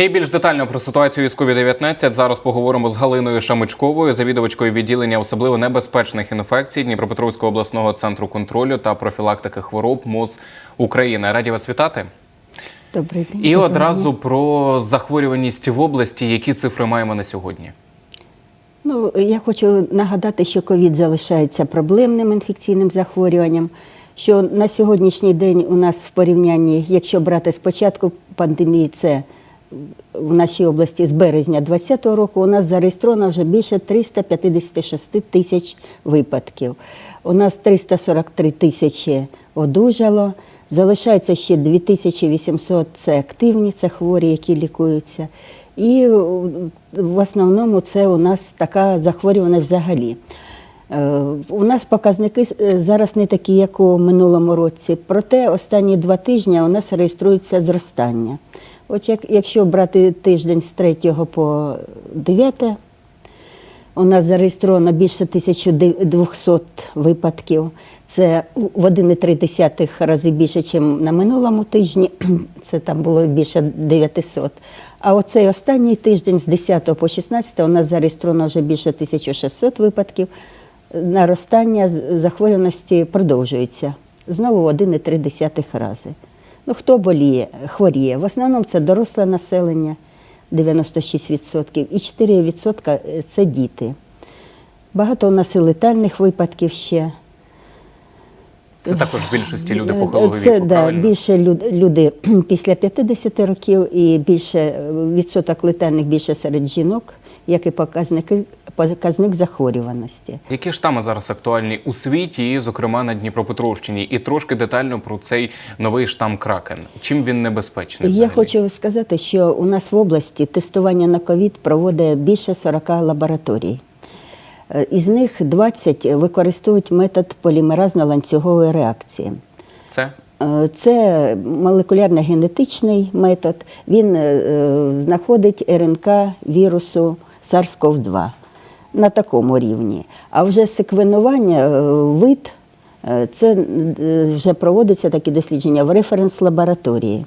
І більш детально про ситуацію із COVID-19 зараз поговоримо з Галиною Шамичковою, завідувачкою відділення особливо небезпечних інфекцій Дніпропетровського обласного центру контролю та профілактики хвороб МОЗ України. Раді вас вітати. Добрий день. І одразу про захворюваність в області. Які цифри маємо на сьогодні? Ну, я хочу нагадати, що ковід залишається проблемним інфекційним захворюванням. Що на сьогоднішній день у нас в порівнянні, якщо брати з початку пандемії, це в нашій області з березня 2020 року, у нас зареєстровано вже більше 356 тисяч випадків. У нас 343 тисячі одужало. Залишається ще 2800 – це активні, це хворі, які лікуються. І в основному це у нас така захворюваність взагалі. Е, У нас показники е, зараз не такі, як у минулому році. Проте останні два тижні у нас реєструється зростання. От як, якщо брати тиждень з 3 по 9, у нас зареєстровано більше 1200 випадків. Це в 1,3 рази більше, ніж на минулому тижні. Це там було більше 900. А оцей останній тиждень з 10 по 16 у нас зареєстровано вже більше 1600 випадків. Наростання захворюваності продовжується. Знову в 1,3 рази. Ну, хто боліє, хворіє? В основному це доросле населення 96%, і 4% це діти. Багато у нас і летальних випадків ще. Це також в більшості люди Е, похилого Це віку. да, правильно? більше люд, люди після 50 років і більше е, відсоток летальних більше серед жінок, як і показники, показник захворюваності. Які штами зараз актуальні у світі, і, зокрема на Дніпропетровщині, і трошки детально про цей новий штам Кракен. Чим він небезпечний? Я хочу сказати, що у нас в області тестування на ковід проводить більше 40 лабораторій. Е, Із них 20 використовують метод полімеразно-ланцюгової реакції. це Е, Це молекулярно-генетичний метод. Він е, знаходить РНК вірусу SARS-CoV-2 на такому рівні. А вже секвенування е, вид е, це е, вже проводиться такі дослідження в референс-лабораторії.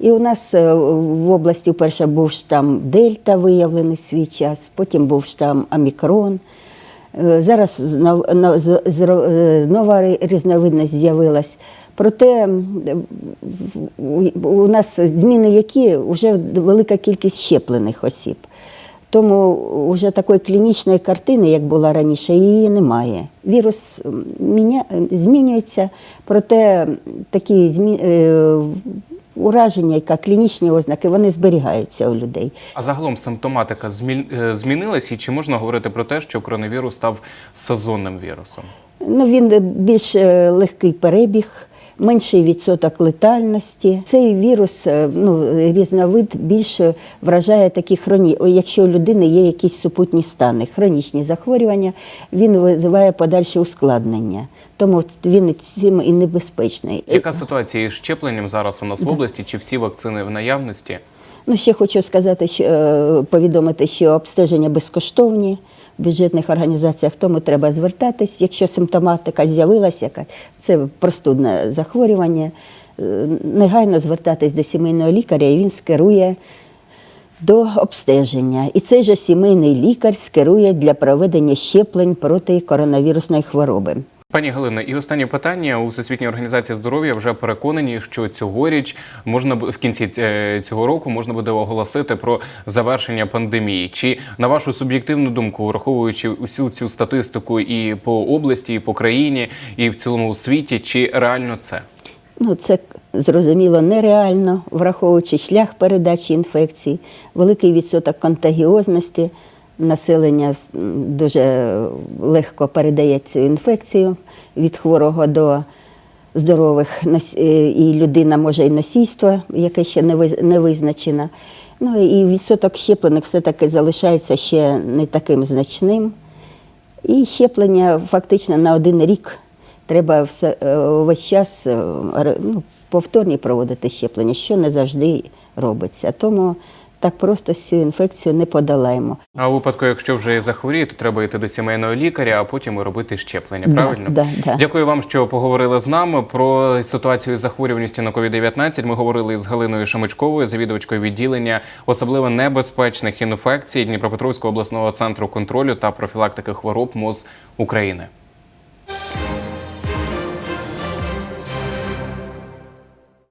І у нас в області вперше був штам Дельта виявлений свій час, потім був штам Омікрон. Е, Зараз нова різновидність з'явилась. Проте у нас зміни, які вже велика кількість щеплених осіб. Тому вже такої клінічної картини, як була раніше, її немає. Вірус міня... змінюється, проте такі змі... е, ураження, яка клінічні ознаки, вони зберігаються у людей. а загалом симптоматика змі- е, змінилась, і чи можна говорити про те, що коронавірус став сезонним вірусом? Ну, він більш е, легкий перебіг, менший відсоток летальності. Цей вірус, е, ну, різновид більше вражає такі хроні. Якщо у людини є якісь супутні стани, хронічні захворювання, він визиває подальші ускладнення. Тому він цим і небезпечний. Яка ситуація із щепленням зараз у нас в області? Чи всі вакцини в наявності? Ну, ще хочу сказати, що е, повідомити, що обстеження безкоштовні в бюджетних організаціях, тому треба звертатись. Якщо симптоматика з'явилася, яка це простудне захворювання, е, негайно звертатись до сімейного лікаря, і він скерує до обстеження. І цей же сімейний лікар скерує для проведення щеплень проти коронавірусної хвороби. Пані Галино, і останнє питання у Всесвітній організації здоров'я вже переконані, що цьогоріч можна в кінці е, цього року можна буде оголосити про завершення пандемії. Чи на вашу суб'єктивну думку, враховуючи усю цю статистику і по області, і по країні, і в цілому світі, чи реально це? Ну, це зрозуміло нереально, враховуючи шлях передачі інфекції, великий відсоток контагіозності. Населення дуже легко передає цю інфекцію від хворого до здорових, е, і людина може і носійство, яке ще не виз- визначено. Ну і відсоток щеплених все-таки залишається ще не таким значним. І щеплення фактично на один рік. Треба все, е, весь час е, ну, повторні проводити щеплення, що не завжди робиться. Тому так просто цю інфекцію не подолаємо. А у випадку, якщо вже захворіє, то треба йти до сімейного лікаря, а потім робити щеплення. Да, Правильно? да, да. Дякую вам, що поговорили з нами про ситуацію з захворюваністю на COVID-19. Ми говорили з Галиною Шамичковою, завідувачкою відділення особливо небезпечних інфекцій Дніпропетровського обласного центру контролю та профілактики хвороб МОЗ України.